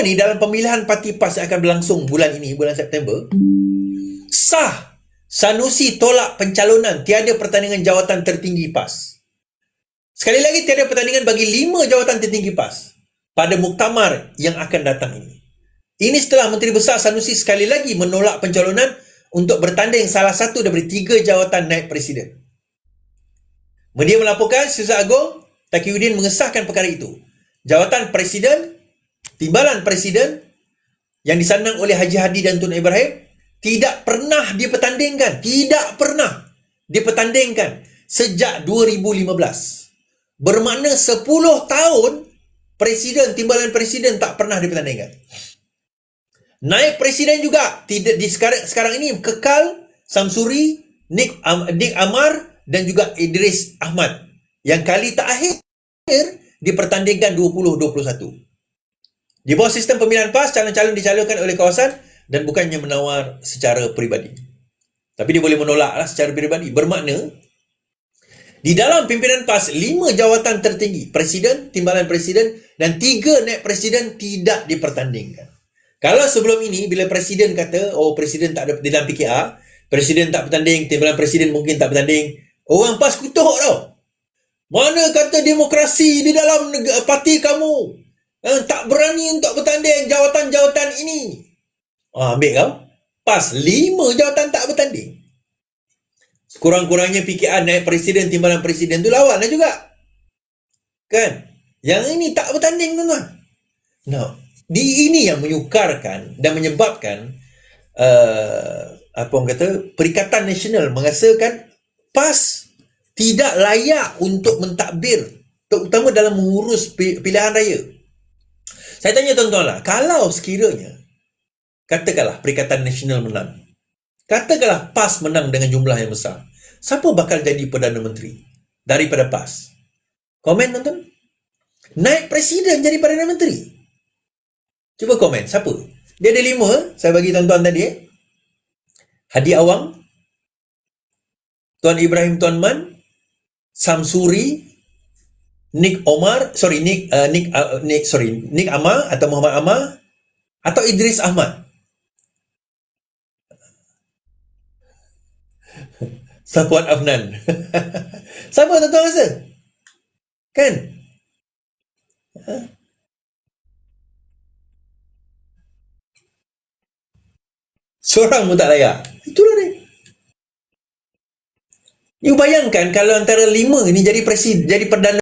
ni dalam pemilihan parti PAS yang akan berlangsung bulan ini, bulan September, sah Sanusi tolak pencalonan tiada pertandingan jawatan tertinggi PAS. Sekali lagi tiada pertandingan bagi lima jawatan tertinggi PAS pada muktamar yang akan datang ini. Ini setelah Menteri Besar Sanusi sekali lagi menolak pencalonan untuk bertanding salah satu daripada tiga jawatan naib presiden. Media melaporkan Setiausaha Agong Takiuddin mengesahkan perkara itu. Jawatan presiden, timbalan presiden yang disandang oleh Haji Hadi dan Tun Ibrahim tidak pernah dipertandingkan. Tidak pernah dipertandingkan sejak 2015. Bermakna 10 tahun presiden, timbalan presiden tak pernah dipertandingkan. Naik presiden juga tidak di sekarang, sekarang ini kekal Samsuri, Nick, Am, Nick Amar dan juga Idris Ahmad yang kali terakhir dipertandingkan 2021. Di bawah sistem pemilihan PAS, calon-calon dicalonkan oleh kawasan dan bukannya menawar secara peribadi. Tapi dia boleh menolak lah secara peribadi. Bermakna, di dalam pimpinan PAS, lima jawatan tertinggi, presiden, timbalan presiden dan tiga naik presiden tidak dipertandingkan. Kalau sebelum ini, bila presiden kata, oh presiden tak ada di dalam PKR, presiden tak bertanding, timbalan presiden mungkin tak bertanding, orang PAS kutuk tau. Mana kata demokrasi di dalam parti kamu? Eh, tak berani untuk bertanding jawatan-jawatan ini. Ah, ambil kau. Pas lima jawatan tak bertanding. Kurang-kurangnya PKR naik presiden, timbalan presiden tu lawan lah juga. Kan? Yang ini tak bertanding tuan-tuan. No. Di ini yang menyukarkan dan menyebabkan uh, apa orang kata Perikatan Nasional merasakan PAS tidak layak untuk mentadbir terutama dalam mengurus pilihan raya. Saya tanya tuan-tuan lah, kalau sekiranya katakanlah Perikatan Nasional menang, katakanlah PAS menang dengan jumlah yang besar, siapa bakal jadi Perdana Menteri daripada PAS? Komen tuan-tuan? Naik Presiden jadi Perdana Menteri? Cuba komen, siapa? Dia ada lima, saya bagi tuan-tuan tadi eh. Hadi Awang, Tuan Ibrahim Tuan Man, Samsuri, Nick Omar, sorry Nick uh, Nick uh, Nick sorry Nick Amar atau Muhammad Amar atau Idris Ahmad. Sapuan Afnan. Sama tuan-tuan rasa? Kan? Ha? Seorang pun tak layak. Itulah dia. You bayangkan kalau antara lima ni jadi presiden, jadi perdana